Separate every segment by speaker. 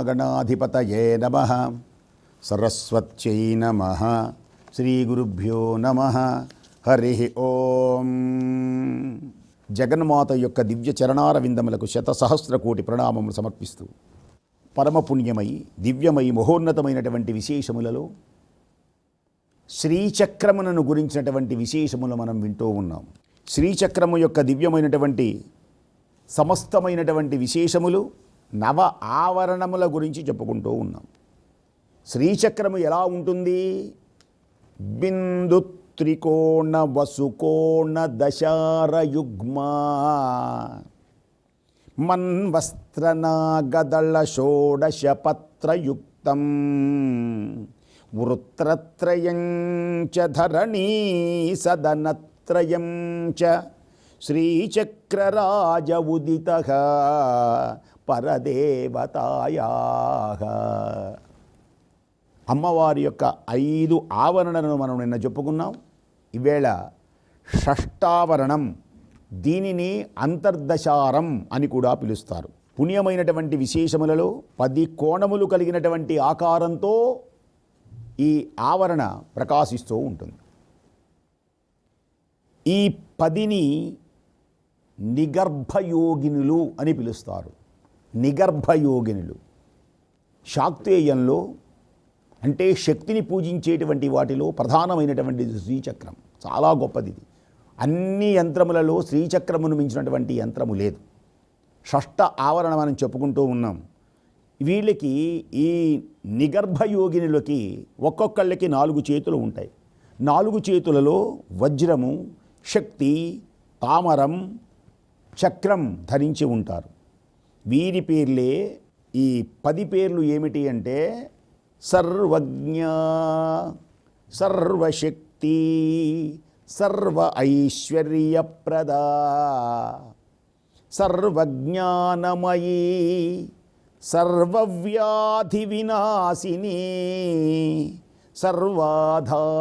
Speaker 1: మహాగణాధిపతయే నమ. సరస్వత్యై నమ. శ్రీగురుభ్యో నమ. హరి ఓం. జగన్మాత యొక్క దివ్య చరణారవిందములకు శతసహస్ర కోటి ప్రణామములు సమర్పిస్తూ పరమపుణ్యమై దివ్యమై మహోన్నతమైనటువంటి విశేషములలో శ్రీచక్రమునను గురించినటువంటి విశేషములు మనం వింటూ ఉన్నాం. శ్రీచక్రము యొక్క దివ్యమైనటువంటి సమస్తమైనటువంటి విశేషములు నవ ఆవరణముల గురించి చెప్పుకుంటూ ఉన్నాం. శ్రీచక్రము ఎలా ఉంటుంది? బిందు త్రికోణ వసుకోణ దశారయుగ్మా. మన్వస్త్రనాగదళ షోడశ పత్రయుక్తం వృత్రత్రయం చ ధరణీ సదనత్రయం చ శ్రీచక్రరాజ ఉదిత. పరదేవతాయా అమ్మవారి యొక్క ఐదు ఆవరణలను మనం నిన్న చెప్పుకున్నాం. ఈవేళ షష్టావరణం దీనిని అంతర్దశారం అని కూడా పిలుస్తారు. పుణ్యమైనటువంటి విశేషములలో పది కోణములు కలిగినటువంటి ఆకారంతో ఈ ఆవరణ ప్రకాశిస్తూ ఉంటుంది. ఈ పదిని నిగర్భయోగినులు అని పిలుస్తారు. నిగర్భయోగినులు. శాక్తేయంలో అంటే శక్తిని పూజించేటువంటి వాటిలో ప్రధానమైనటువంటి శ్రీచక్రం. చాలా గొప్పది ఇది. అన్ని యంత్రములలో శ్రీచక్రమును మించినటువంటి యంత్రము లేదు. షష్ట ఆవరణ మనం చెప్పుకుంటూ ఉన్నాం. వీళ్ళకి ఈ నిగర్భయోగినులకి ఒక్కొక్కళ్ళకి నాలుగు చేతులు ఉంటాయి. నాలుగు చేతులలో వజ్రము శక్తి తామరం చక్రం ధరించి ఉంటారు. వీరి పేర్లే ఈ పది పేర్లు ఏమిటి అంటే సర్వజ్ఞ సర్వశక్తి సర్వ ఐశ్వర్యప్రద సర్వజ్ఞానమయీ సర్వవ్యాధి వినాశిని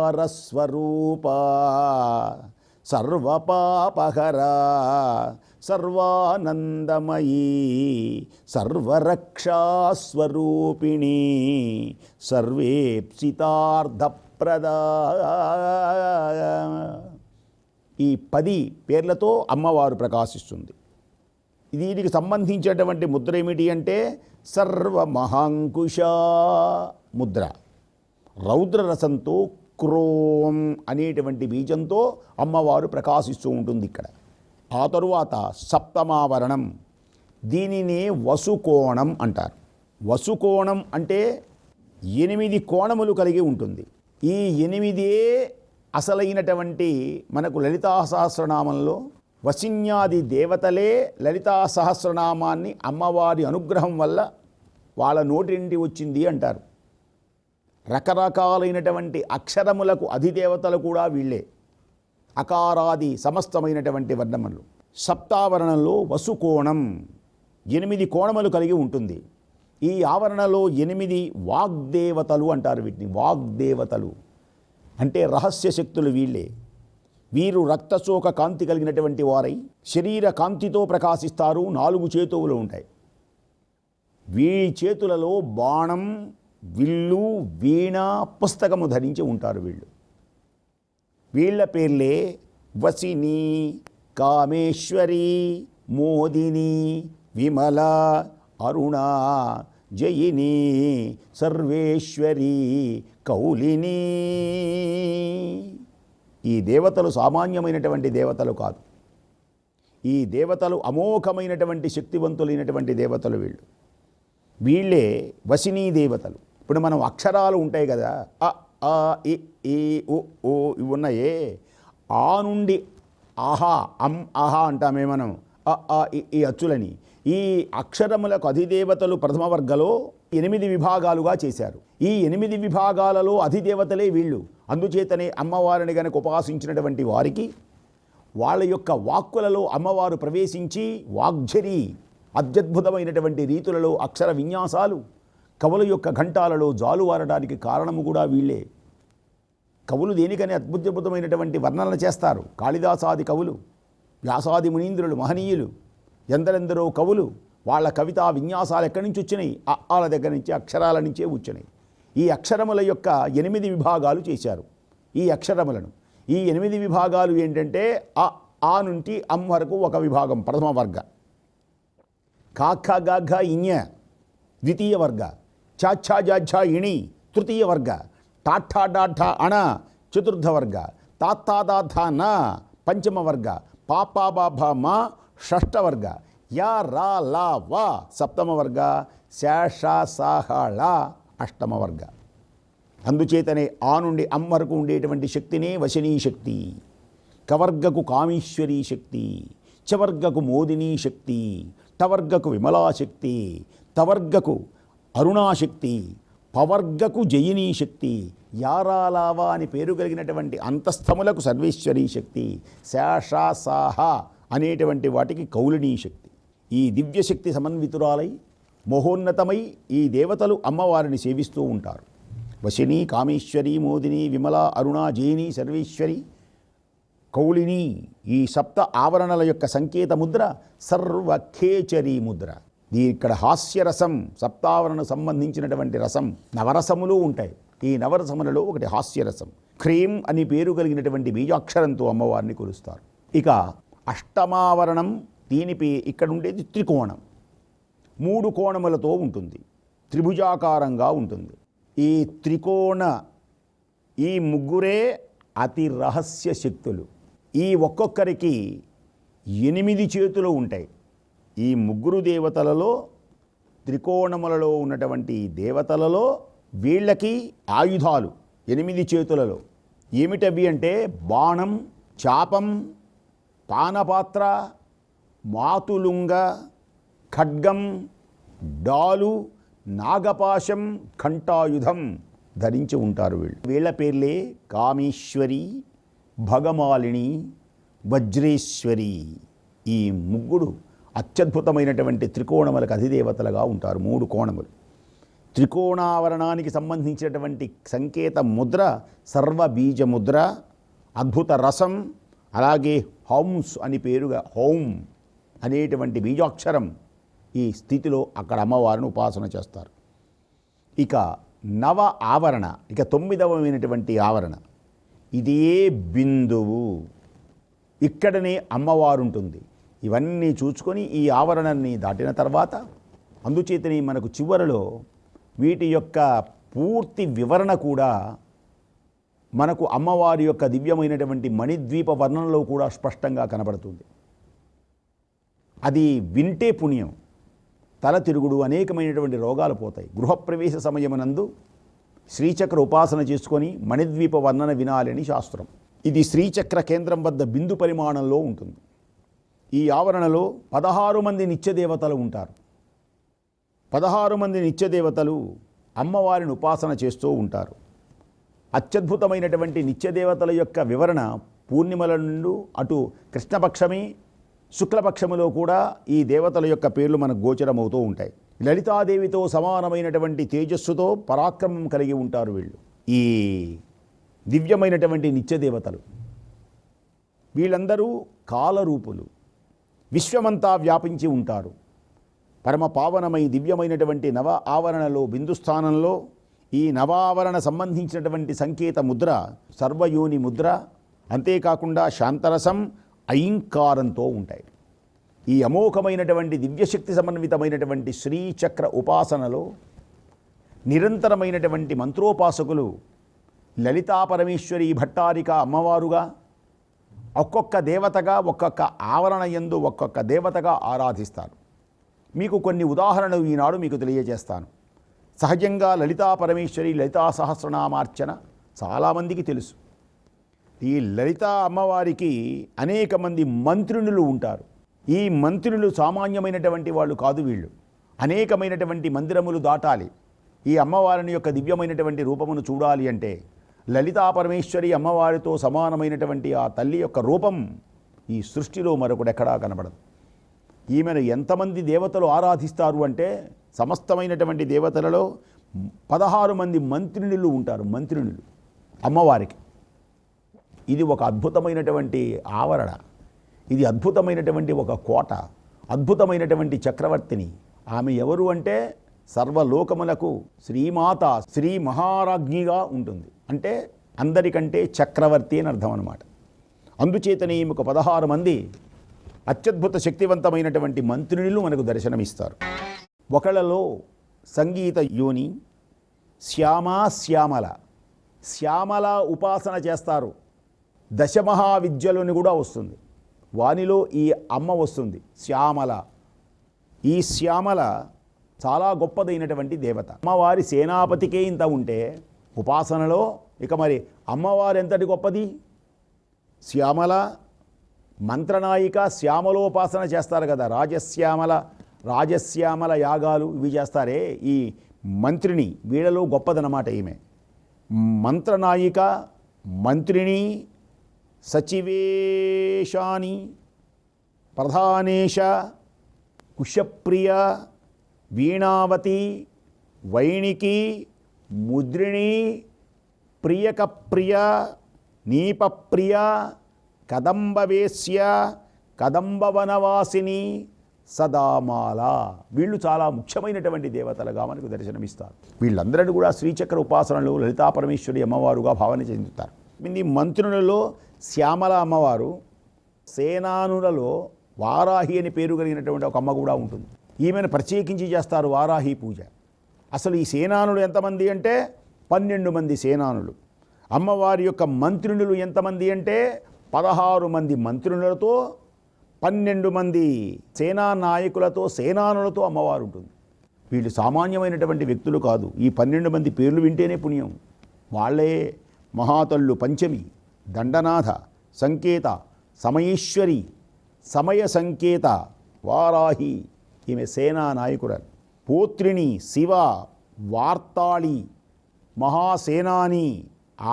Speaker 1: సర్వాధారస్వరూప సర్వపాపహరా సర్వానందమయీ సర్వరక్షాస్వరూపిణి సర్వేప్సితార్థప్రద. ఈ పది పేర్లతో అమ్మవారు ప్రకాశిస్తుంది. దీనికి సంబంధించినటువంటి ముద్ర ఏమిటి అంటే సర్వమహాంకుశ ముద్ర. రౌద్రరసంతో క్రోం అనేటువంటి బీజంతో అమ్మవారు ప్రకాశిస్తూ ఉంటుంది ఇక్కడ. ఆ తరువాత సప్తమావరణం. దీనినే వసుకోణం అంటారు. వసుకోణం అంటే ఎనిమిది కోణములు కలిగి ఉంటుంది. ఈ ఎనిమిదే అసలైనటువంటి మనకు లలితా సహస్రనామంలో వసిన్యాది దేవతలే లలితా సహస్రనామాన్ని అమ్మవారి అనుగ్రహం వల్ల వాళ్ళ నోటింటి వచ్చింది అంటారు. రకరకాలైనటువంటి అక్షరములకు అధిదేవతలు కూడా వీళ్ళే. అకారాది సమస్తమైనటువంటి వర్ణములు. సప్తావరణంలో వసుకోణం ఎనిమిది కోణములు కలిగి ఉంటుంది. ఈ ఆవరణలో ఎనిమిది వాగ్దేవతలు అంటారు వీటిని. వాగ్దేవతలు అంటే రహస్య శక్తులు వీళ్ళే. వీరు రక్తశోక కాంతి కలిగినటువంటి వారై శరీర కాంతితో ప్రకాశిస్తారు. నాలుగు చేతువులు ఉంటాయి. వీరి చేతులలో బాణం విల్లు వీణ పుస్తకము ధరించి ఉంటారు వీళ్ళు. వీళ్ళ పేర్లే వసిని కామేశ్వరి మోదిని విమల అరుణ జయిని సర్వేశ్వరి కౌలిని. ఈ దేవతలు సామాన్యమైనటువంటి దేవతలు కాదు. ఈ దేవతలు అమోఘమైనటువంటి శక్తివంతులైనటువంటి దేవతలు వీళ్ళు. వీళ్ళే వసినీ దేవతలు. ఇప్పుడు మనం అక్షరాలు ఉంటాయి కదా. ఆ ఇ ఈ ఉ ఓ ఇవి ఉన్నాయే. ఆ నుండి ఆహా అం ఆహా అంటామే మనం. అ ఆ ఈ అచ్చులని. ఈ అక్షరములకు అధిదేవతలు ప్రథమ వర్గలో ఎనిమిది విభాగాలుగా చేశారు. ఈ ఎనిమిది విభాగాలలో అధిదేవతలే వీళ్ళు. అందుచేతనే అమ్మవారిని గనక ఉపాసించినటువంటి వారికి వాళ్ళ యొక్క వాక్కులలో అమ్మవారు ప్రవేశించి వాగ్జరి అత్యద్భుతమైనటువంటి రీతులలో అక్షర విన్యాసాలు కవుల యొక్క ఘంటాలలో జాలువారడానికి కారణము కూడా వీళ్ళే. కవులు దేనికని అద్భుతమైనటువంటి వర్ణనలు చేస్తారు? కాళిదాసాది కవులు వ్యాసాది మునీంద్రులు మహనీయులు ఎందరెందరో కవులు వాళ్ళ కవితా విన్యాసాలు ఎక్కడి నుంచి వచ్చినాయి? ఆ ఆల దగ్గర నుంచి అక్షరాల నుంచే వచ్చినాయి. ఈ అక్షరముల యొక్క ఎనిమిది విభాగాలు చేశారు. ఈ అక్షరములను. ఈ ఎనిమిది విభాగాలు ఏంటంటే ఆ ఆ నుండి అమ్ వరకు ఒక విభాగం ప్రథమ వర్గ. కాఖ గాఘ ఇన్య ద్వితీయ వర్గ. చాఛా ఇణి తృతీయ వర్గ. టాఠా డాఠ అణ చతుర్థ వర్గ. తాత్తాదాథ న పంచమ వర్గ. పాపా బాభ మా షష్ఠ వర్గ. యా రా లా వా సప్తమ వర్గ. శేష సాహళ అష్టమ వర్గ. అందుచేతనే ఆ నుండి అమ్ వరకు ఉండేటువంటి శక్తినే వశనీ శక్తి. కవర్గకు కామేశ్వరీ శక్తి. చవర్గకు మోదినీ శక్తి. టవర్గకు విమలాశక్తి తవర్గకు అరుణాశక్తి పవర్గకు జయినీ శక్తి యారాలావా అని పేరు కలిగినటువంటి అంతస్థములకు సర్వేశ్వరీ శక్తి శాషాసాహ అనేటువంటి వాటికి కౌలినీ శక్తి ఈ దివ్యశక్తి సమన్వితురాలై మహోన్నతమై ఈ దేవతలు అమ్మవారిని సేవిస్తూ ఉంటారు. వశిని కామేశ్వరి మోదిని విమల అరుణ జయిని సర్వేశ్వరి కౌళిని ఈ సప్త ఆవరణల యొక్క సంకేత ముద్ర సర్వఖేచరీ ముద్ర. దీ ఇక్కడ హాస్యరసం సప్తావరణ సంబంధించినటువంటి రసం నవరసములు ఉంటాయి. ఈ నవరసములలో ఒకటి హాస్యరసం. క్రీం అని పేరు కలిగినటువంటి బీజాక్షరంతో అమ్మవారిని కొలుస్తారు. ఇక అష్టమావరణం దీనిపై ఇక్కడ ఉండేది త్రికోణం. మూడు కోణములతో ఉంటుంది. త్రిభుజాకారంగా ఉంటుంది. ఈ త్రికోణ ఈ ముగ్గురే అతి రహస్య శక్తులు. ఈ ఒక్కొక్కరికి ఎనిమిది చేతులు ఉంటాయి. ఈ ముగ్గురు దేవతలలో త్రికోణములలో ఉన్నటువంటి దేవతలలో వీళ్ళకి ఆయుధాలు ఎనిమిది చేతులలో. ఏమిటవి అంటే బాణం చాపం పానపాత్ర మాతులుంగ ఖడ్గం డాలు నాగపాశం ఘంటాయుధం ధరించి ఉంటారు వీళ్ళు. వీళ్ళ పేర్లే కామేశ్వరి భగమాలిని వజ్రేశ్వరి. ఈ ముగ్గురు అత్యద్భుతమైనటువంటి త్రికోణములకు అధిదేవతలుగా ఉంటారు మూడు కోణములు. త్రికోణావరణానికి సంబంధించినటువంటి సంకేత ముద్ర సర్వబీజ ముద్ర అద్భుత రసం అలాగే హౌమ్స్ అని పేరుగా హౌం అనేటువంటి బీజాక్షరం ఈ స్థితిలో అక్కడ అమ్మవారిని ఉపాసన చేస్తారు. ఇక నవ ఆవరణ ఇక తొమ్మిదవమైనటువంటి ఆవరణ. ఇదే బిందువు. ఇక్కడనే అమ్మవారు ఉంటుంది ఇవన్నీ చూసుకొని ఈ ఆవరణాన్ని దాటిన తర్వాత అందుచేతని మనకు చివరలో వీటి యొక్క పూర్తి వివరణ కూడా మనకు అమ్మవారి యొక్క దివ్యమైనటువంటి మణిద్వీప వర్ణనలో కూడా స్పష్టంగా కనబడుతుంది. అది వింటే పుణ్యం తల తిరుగుడు అనేకమైనటువంటి రోగాలు పోతాయి. గృహప్రవేశ సమయమునందు శ్రీచక్ర ఉపాసన చేసుకొని మణిద్వీప వర్ణన వినాలని శాస్త్రం. ఇది శ్రీచక్ర కేంద్రం వద్ద బిందు పరిమాణంలో ఉంటుంది. ఈ ఆవరణలో పదహారు మంది నిత్యదేవతలు ఉంటారు. పదహారు మంది నిత్యదేవతలు అమ్మవారిని ఉపాసన చేస్తూ ఉంటారు. అత్యద్భుతమైనటువంటి నిత్యదేవతల యొక్క వివరణ పూర్ణిమల నుండి అటు కృష్ణపక్షమే శుక్లపక్షములో కూడా ఈ దేవతల యొక్క పేర్లు మనకు గోచరమవుతూ ఉంటాయి. లలితాదేవితో సమానమైనటువంటి తేజస్సుతో పరాక్రమం కలిగి ఉంటారు వీళ్ళు. ఈ దివ్యమైనటువంటి నిత్యదేవతలు వీళ్ళందరూ కాలరూపులు. విశ్వమంతా వ్యాపించి ఉంటారు పరమ పావనమై దివ్యమైనటువంటి నవ ఆవరణలో బిందుస్థానంలో ఈ నవావరణ సంబంధించినటువంటి సంకేత ముద్ర సర్వయోని ముద్ర అంతేకాకుండా శాంతరసం ఐంకారంతో ఉంటాయి. ఈ అమోఘమైనటువంటి దివ్యశక్తి సమన్వితమైనటువంటి శ్రీచక్ర ఉపాసనలో నిరంతరమైనటువంటి మంత్రోపాసకులు లలితా పరమేశ్వరి భట్టారిక అమ్మవారుగా ఒక్కొక్క దేవతగా ఒక్కొక్క ఆవరణ యందు ఒక్కొక్క దేవతగా ఆరాధిస్తారు మీకు కొన్ని ఉదాహరణలు ఈనాడు మీకు తెలియజేస్తాను. సహజంగా లలితా పరమేశ్వరి లలితా సహస్రనామార్చన చాలామందికి తెలుసు. ఈ లలితా అమ్మవారికి అనేక మంది మంత్రులు ఉంటారు. ఈ మంత్రులు సామాన్యమైనటువంటి వాళ్ళు కాదు వీళ్ళు. అనేకమైనటువంటి మందిరములు దాటాలి. ఈ అమ్మవారిని యొక్క దివ్యమైనటువంటి రూపమును చూడాలి అంటే లలితా పరమేశ్వరి అమ్మవారితో సమానమైనటువంటి ఆ తల్లి యొక్క రూపం ఈ సృష్టిలో మరొకటి ఎక్కడా కనబడదు. ఈమెను ఎంతమంది దేవతలు ఆరాధిస్తారు అంటే సమస్తమైనటువంటి దేవతలలో పదహారు మంది మంత్రినులు ఉంటారు మంత్రినులు అమ్మవారికి. ఇది ఒక అద్భుతమైనటువంటి ఆవరణ. ఇది అద్భుతమైనటువంటి ఒక కోట అద్భుతమైనటువంటి చక్రవర్తిని. ఆమె ఎవరు అంటే సర్వలోకములకు శ్రీమాత శ్రీ మహారాజ్ఞిగా ఉంటుంది. అంటే అందరికంటే చక్రవర్తి అని అర్థం అనమాట అందుచేతనే ఈమెకు పదహారు మంది అత్యద్భుత శక్తివంతమైనటువంటి మంత్రులు మనకు దర్శనమిస్తారు. ఒకళ్ళలో సంగీత యోని శ్యామ శ్యామల. శ్యామల ఉపాసన చేస్తారు. దశమహావిద్యలోని కూడా వస్తుంది. వానిలో ఈ అమ్మ వస్తుంది శ్యామల. ఈ శ్యామల చాలా గొప్పదైనటువంటి దేవత. అమ్మవారి సేనాపతికే ఇంత ఉంటే ఉపాసనలో ఇక మరి అమ్మవారు ఎంతటి గొప్పది? శ్యామల మంత్రనాయిక శ్యామలోపాసన చేస్తారు కదా రాజశ్యామల రాజశ్యామల యాగాలు ఇవి చేస్తారే ఈ మంత్రిని. వీళ్ళలో గొప్పదనమాట ఈమె. మంత్రనాయిక మంత్రిని సచివేశాని ప్రధానేశ కుశప్రియ వీణావతి వైణికి ముద్రిణి ప్రియకప్రియ నీపప్రియ కదంబవేశ్య కదంబవనవాసిని సదామాల. వీళ్ళు చాలా ముఖ్యమైనటువంటి దేవతలుగా మనకు దర్శనమిస్తారు. వీళ్ళందరినీ కూడా శ్రీచక్ర ఉపాసనలు లలితా పరమేశ్వరి అమ్మవారుగా భావన చెందుతారు. ఇది మంత్రులలో శ్యామల అమ్మవారు సేనానులలో వారాహి అని పేరు కలిగినటువంటి ఒక అమ్మ కూడా ఉంటుంది. ఈమెను ప్రత్యేకించి చేస్తారు వారాహి పూజ. అసలు ఈ సేనానులు ఎంతమంది అంటే? పన్నెండు మంది సేనానులు. అమ్మవారి యొక్క మంత్రినులు ఎంతమంది అంటే? పదహారు మంది మంత్రులతో పన్నెండు మంది సేనా నాయకులతో సేనానులతో అమ్మవారు ఉంటుంది. వీళ్ళు సామాన్యమైనటువంటి వ్యక్తులు కాదు. ఈ పన్నెండు మంది పేర్లు వింటేనే పుణ్యం. వాళ్ళే మహాతల్లు పంచమి దండనాథ సంకేత సమయేశ్వరి సమయ సంకేత వారాహి. ఈమె సేనా నాయకురాలు. పోత్రిని శివ వార్తాళి మహాసేనాని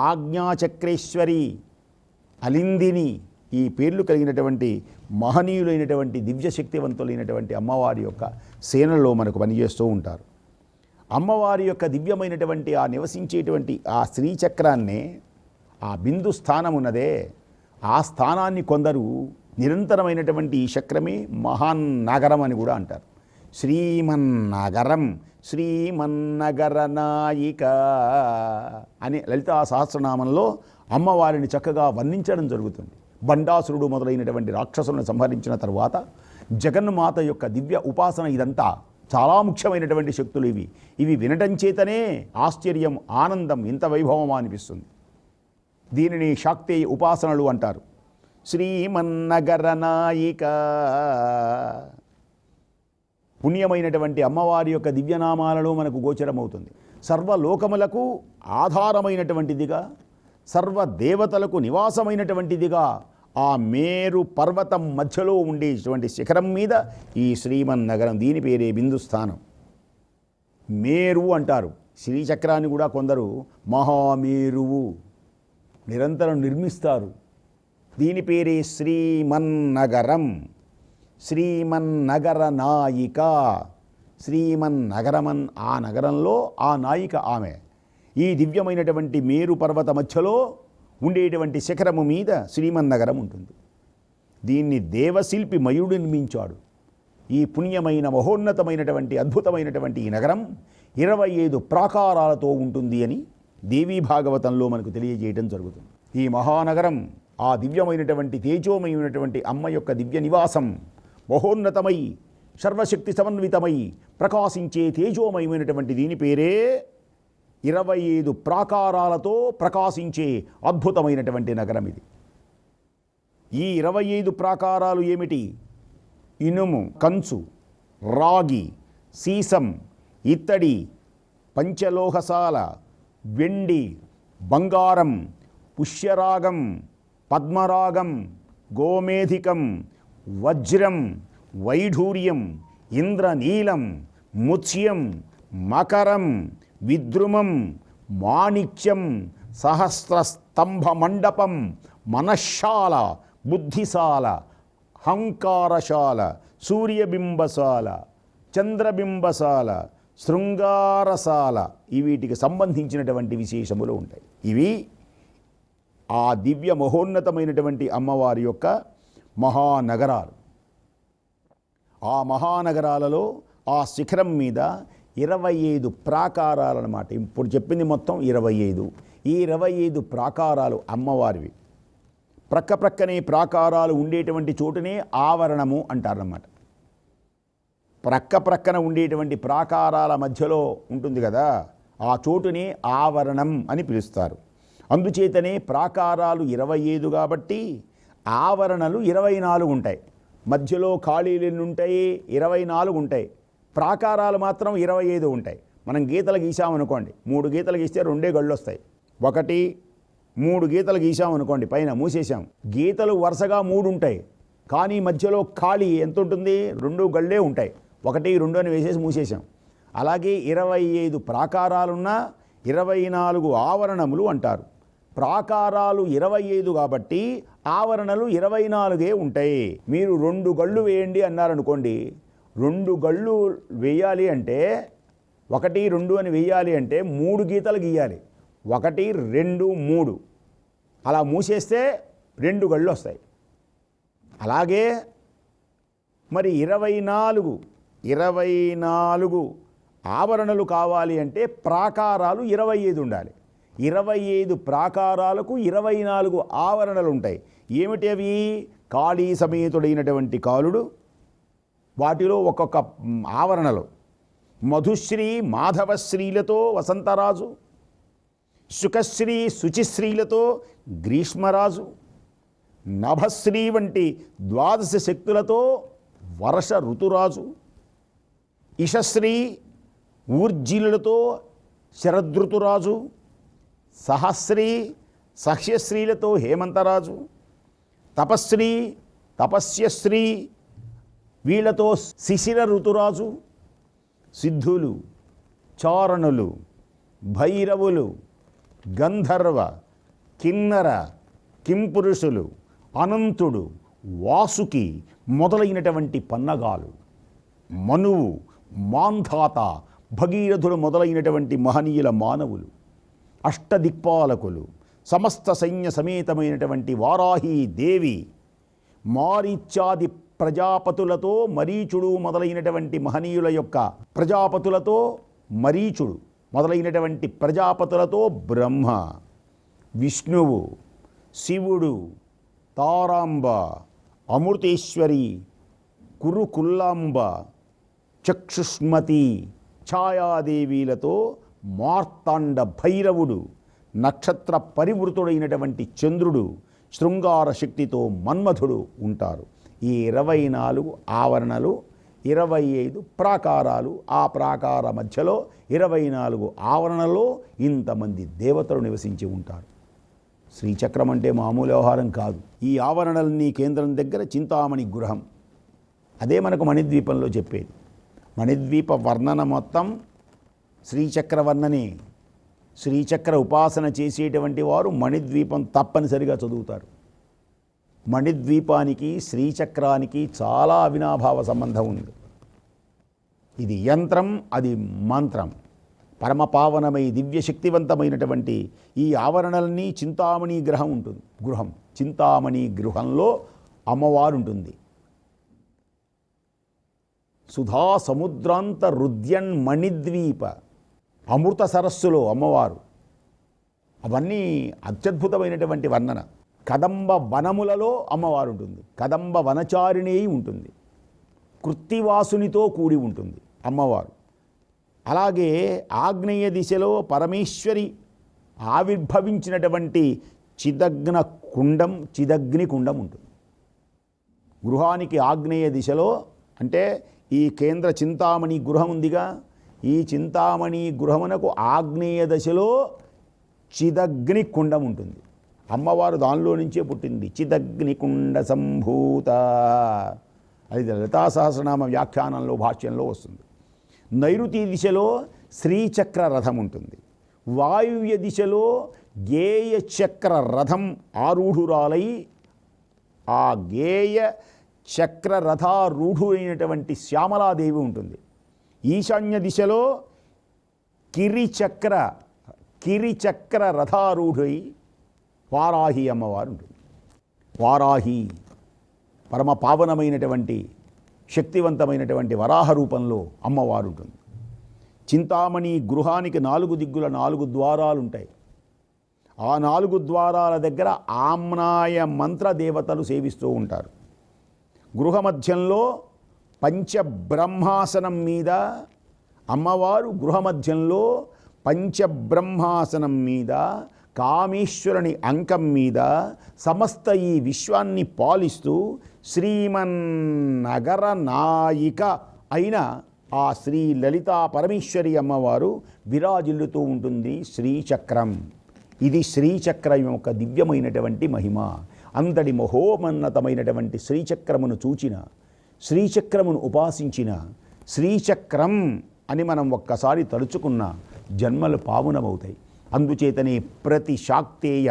Speaker 1: ఆజ్ఞాచక్రేశ్వరి అలిందిని ఈ పేర్లు కలిగినటువంటి మహనీయులైనటువంటి దివ్యశక్తివంతులైనటువంటి అమ్మవారి యొక్క సేనలో మనకు పనిచేస్తూ ఉంటారు. అమ్మవారి యొక్క దివ్యమైనటువంటి ఆ నివసించేటువంటి ఆ శ్రీచక్రాన్నే ఆ బిందు స్థానం ఉన్నదే ఆ స్థానాన్ని కొందరు నిరంతరమైనటువంటి ఈ చక్రమే మహాన్ నగరం అని కూడా అంటారు. శ్రీమన్నగరం శ్రీమన్నగర నాయిక అని లలితా సహస్రనామంలో అమ్మవారిని చక్కగా వర్ణించడం జరుగుతుంది. బండాసురుడు మొదలైనటువంటి రాక్షసులను సంహరించిన తర్వాత జగన్మాత యొక్క దివ్య ఉపాసన ఇదంతా చాలా ముఖ్యమైనటువంటి శక్తులు ఇవి. ఇవి వినటం చేతనే ఆశ్చర్యం ఆనందం ఇంత వైభవం అనిపిస్తుంది. దీనిని శాక్తేయ ఉపాసనలు అంటారు. శ్రీమన్నగర నాయిక. పుణ్యమైనటువంటి అమ్మవారి యొక్క దివ్యనామాలలో మనకు గోచరమవుతుంది. సర్వలోకములకు ఆధారమైనటువంటిదిగా సర్వ దేవతలకు నివాసమైనటువంటిదిగా ఆ మేరు పర్వతం మధ్యలో ఉండేటువంటి శిఖరం మీద ఈ శ్రీమన్నగరం దీని పేరే బిందుస్థానం. మేరు అంటారు. శ్రీచక్రాన్ని కూడా కొందరు మహామేరువు నిరంతరం నిర్మిస్తారు. దీని పేరే శ్రీమన్నగరం. శ్రీమన్నగర నాయిక. శ్రీమన్నగరమన్ ఆ నగరంలో ఆ నాయిక ఆమె. ఈ దివ్యమైనటువంటి మేరు పర్వత మధ్యలో ఉండేటువంటి శిఖరము మీద శ్రీమన్నగరం ఉంటుంది. దీన్ని దేవశిల్పి మయుడు నిర్మించాడు. ఈ పుణ్యమైన మహోన్నతమైనటువంటి అద్భుతమైనటువంటి ఈ నగరం ఇరవై ఐదు ప్రాకారాలతో ఉంటుంది అని దేవీ భాగవతంలో మనకు తెలియజేయడం జరుగుతుంది. ఈ మహానగరం ఆ దివ్యమైనటువంటి తేజోమయమైనటువంటి అమ్మ యొక్క దివ్య నివాసం మహోన్నతమై సర్వశక్తి సమన్వితమై ప్రకాశించే తేజోమయమైనటువంటి దీని పేరే ఇరవై ఐదు ప్రాకారాలతో ప్రకాశించే అద్భుతమైనటువంటి నగరం ఇది. ఈ ఇరవై ఐదు ప్రాకారాలు ఏమిటి? ఇనుము కంచు రాగి సీసం ఇత్తడి పంచలోహసాల వెండి బంగారం పుష్యరాగం పద్మరాగం గోమేధికం వజ్రం వైఢూర్యం ఇంద్రనీలం ముత్స్యం మకరం విద్రుమం మాణిక్యం సహస్రస్తంభ మండపం మనశ్శాల బుద్ధిశాల హంకారశాల సూర్యబింబశాల చంద్రబింబశాల శృంగారశాల ఈ వీటికి సంబంధించినటువంటి విశేషములు ఉంటాయి. ఇవి ఆ దివ్య మహోన్నతమైనటువంటి అమ్మవారి యొక్క మహానగరాలు. ఆ మహానగరాలలో ఆ శిఖరం మీద ఇరవై ఐదు ప్రాకారాలన్నమాట. ఇప్పుడు చెప్పింది మొత్తం ఇరవై ఐదు. ఈ ఇరవై ఐదు ప్రాకారాలు అమ్మవారివి. ప్రక్క ప్రక్కనే ప్రాకారాలు ఉండేటువంటి చోటునే ఆవరణము అంటారన్నమాట. ప్రక్క ప్రక్కన ఉండేటువంటి ప్రాకారాల మధ్యలో ఉంటుంది కదా ఆ చోటుని ఆవరణం అని పిలుస్తారు. అందుచేతనే ప్రాకారాలు ఇరవై ఐదు కాబట్టి ఆవరణలు ఇరవై నాలుగు ఉంటాయి. మధ్యలో ఖాళీలు ఎన్ని ఉంటాయి ఇరవై నాలుగు ఉంటాయి. ప్రాకారాలు మాత్రం ఇరవై ఐదు ఉంటాయి. మనం గీతలు గీసామనుకోండి మూడు గీతలు గీస్తే రెండే గళ్ళు వస్తాయి ఒకటి మూడు గీతలు గీసామనుకోండి పైన మూసేసాం గీతలు వరుసగా మూడు ఉంటాయి. కానీ మధ్యలో ఖాళీ ఎంత ఉంటుంది? రెండు గళ్ళే ఉంటాయి. ఒకటి రెండు అని వేసేసి మూసేసాం అలాగే ఇరవై ఐదు ప్రాకారాలున్న ఇరవై నాలుగు ఆవరణములు అంటారు. ప్రాకారాలు ఇరవై ఐదు కాబట్టి ఆవరణలు ఇరవై నాలుగే ఉంటాయి. మీరు రెండు గళ్ళు వేయండి అన్నారనుకోండి. రెండు గళ్ళు వేయాలి అంటే ఒకటి రెండు అని వేయాలి అంటే మూడు గీతలు గీయాలి. ఒకటి రెండు మూడు. అలా మూసేస్తే రెండు గళ్ళు వస్తాయి. అలాగే మరి ఇరవై నాలుగు ఇరవై నాలుగు ఆవరణలు కావాలి అంటే ప్రాకారాలు ఇరవై ఐదు ఉండాలి. ఇరవై ఐదు ప్రాకారాలకు ఇరవై నాలుగు ఆవరణలు ఉంటాయి ఏమిటి అవి? కాళీ సమేతుడైనటువంటి కాలుడు వాటిలో ఒక్కొక్క ఆవరణలు. మధుశ్రీ మాధవశ్రీలతో వసంతరాజు సుఖశ్రీ శుచిశ్రీలతో గ్రీష్మరాజు నభశ్రీ వంటి ద్వాదశ శక్తులతో వర్ష ఋతురాజు ఇషశ్రీ ఊర్జీలతో శరదృతురాజు సహస్రీ సహ్యశ్రీలతో హేమంతరాజు తపశ్రీ తపస్యశ్రీ వీళ్ళతో శిశిర ఋతురాజు సిద్ధులు చారణులు భైరవులు గంధర్వ కిన్నర కింపురుషులు అనంతుడు వాసుకి మొదలైనటువంటి పన్నగాలు మనువు మాంధాత భగీరథుడు మొదలైనటువంటి మహనీయుల మానవులు. అష్టదిక్పాలకులు సమస్త సైన్య సమేతమైనటువంటి వారాహి దేవి మారీత్యాది ప్రజాపతులతో మరీచుడు మొదలైనటువంటి మహనీయుల యొక్క ప్రజాపతులతో మరీచుడు మొదలైనటువంటి ప్రజాపతులతో బ్రహ్మ విష్ణువు శివుడు తారాంబ అమృతేశ్వరి కురుకుల్లాంబ చక్షుష్మతి ఛాయాదేవీలతో మార్తాండ భైరవుడు నక్షత్ర పరివృతుడైనటువంటి చంద్రుడు శృంగార శక్తితో మన్మధుడు ఉంటారు. ఈ ఇరవై నాలుగు ఆవరణలు ఇరవై ఐదు ప్రాకారాలు ఆ ప్రాకార మధ్యలో ఇరవై నాలుగు ఆవరణలో ఇంతమంది దేవతలు నివసించి ఉంటారు. శ్రీచక్రం అంటే మామూలు వ్యవహారం కాదు. ఈ ఆవరణలన్నీ కేంద్రం దగ్గర చింతామణి గృహం. అదే మనకు మణిద్వీపంలో చెప్పేది. మణిద్వీప వర్ణన మొత్తం శ్రీచక్రవర్ణని శ్రీచక్ర ఉపాసన చేసేటువంటి వారు మణిద్వీపం తప్పనిసరిగా చదువుతారు. మణిద్వీపానికి శ్రీచక్రానికి చాలా అవినాభావ సంబంధం ఉంది. ఇది యంత్రం అది మంత్రం. పరమపావనమై దివ్య శక్తివంతమైనటువంటి ఈ ఆవరణలన్నీ చింతామణి గ్రహం ఉంటుంది గృహం. చింతామణి గృహంలో అమ్మవారు ఉంటుంది సుధా సముద్రాంత రుద్యన్ మణిద్వీప. అమృత సరస్సులో అమ్మవారు. అవన్నీ అత్యద్భుతమైనటువంటి వర్ణన. కదంబ వనములలో అమ్మవారు ఉంటుంది కదంబ వనచారిణి ఉంటుంది. కృత్తివాసునితో కూడి ఉంటుంది అమ్మవారు. అలాగే ఆగ్నేయ దిశలో పరమేశ్వరి ఆవిర్భవించినటువంటి చిదగ్న కుండం చిదగ్ని కుండం ఉంటుంది. గృహానికి ఆగ్నేయ దిశలో అంటే ఈ కేంద్ర చింతామణి గృహం ఉందిగా ఈ చింతామణి గృహమునకు ఆగ్నేయ దశలో చిదగ్ని కుండం ఉంటుంది. అమ్మవారు దానిలో నుంచే పుట్టింది. చిదగ్ని కుండ సంభూత. అది లతా సహస్రనామ వ్యాఖ్యానంలో భాష్యంలో వస్తుంది. నైరుతి దిశలో శ్రీచక్ర రథం ఉంటుంది. వాయువ్య దిశలో గేయ చక్ర రథం ఆరూఢురాలై ఆ గేయ చక్ర రథారూఢుడైనటువంటి శ్యామలాదేవి ఉంటుంది. ఈశాన్య దిశలో కిరిచక్ర కిరిచక్ర రథారూఢై వారాహి అమ్మవారు ఉంటుంది. వారాహి పరమ పావనమైనటువంటి శక్తివంతమైనటువంటి వరాహ రూపంలో అమ్మవారు ఉంటుంది. చింతామణి గృహానికి నాలుగు దిగ్గుల నాలుగు ద్వారాలు ఉంటాయి. ఆ నాలుగు ద్వారాల దగ్గర ఆమ్నాయ మంత్ర దేవతలు సేవిస్తూ ఉంటారు. గృహ మధ్యంలో పంచబ్రహ్మాసనం మీద అమ్మవారు గృహ మధ్యంలో పంచబ్రహ్మాసనం మీద కామేశ్వరుని అంకం మీద సమస్త ఈ విశ్వాన్ని పాలిస్తూ శ్రీమన్నగర నాయిక అయిన ఆ శ్రీ లలితా పరమేశ్వరి అమ్మవారు విరాజిల్లుతూ ఉంటుంది శ్రీచక్రం. ఇది శ్రీచక్రం యొక్క దివ్యమైనటువంటి మహిమ. అంతటి మహోమన్నతమైనటువంటి శ్రీచక్రమును చూచిన శ్రీచక్రమును ఉపాసించిన శ్రీచక్రం అని మనం ఒక్కసారి తలుచుకున్న జన్మలు పావునమవుతాయి. అందుచేతనే ప్రతి శాక్తేయ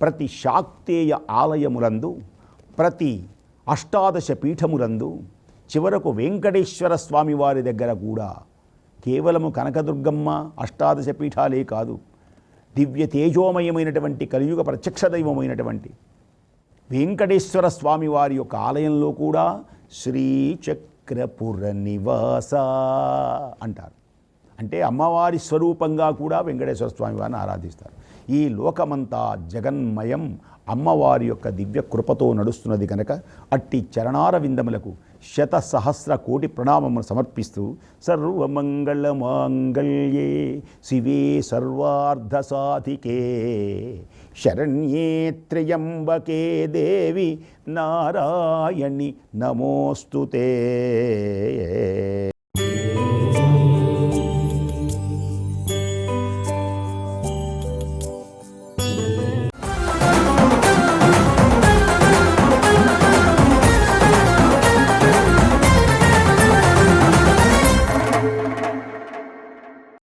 Speaker 1: ప్రతి శాక్తేయ ఆలయములందు ప్రతి అష్టాదశ పీఠములందు చివరకు వెంకటేశ్వర స్వామి వారి దగ్గర కూడా కేవలము కనకదుర్గమ్మ అష్టాదశ పీఠాలే కాదు దివ్య తేజోమయమైనటువంటి కలియుగ ప్రత్యక్ష దైవమైనటువంటి వెంకటేశ్వర స్వామి వారి యొక్క ఆలయంలో కూడా శ్రీచక్రపుర నివాస అంటారు. అంటే అమ్మవారి స్వరూపంగా కూడా వెంకటేశ్వర స్వామి వారిని ఆరాధిస్తారు. ఈ లోకమంతా జగన్మయం అమ్మవారి యొక్క దివ్య కృపతో నడుస్తున్నది కనుక అట్టి చరణార విందములకు శత సహస్ర కోటి ప్రణామమును సమర్పిస్తూ సర్వమంగళ మాంగళ్యే శివే సర్వార్ధ సాధికే శరణ్యే త్ర్యంబకే దేవి నారాయణి నమోస్తుతే.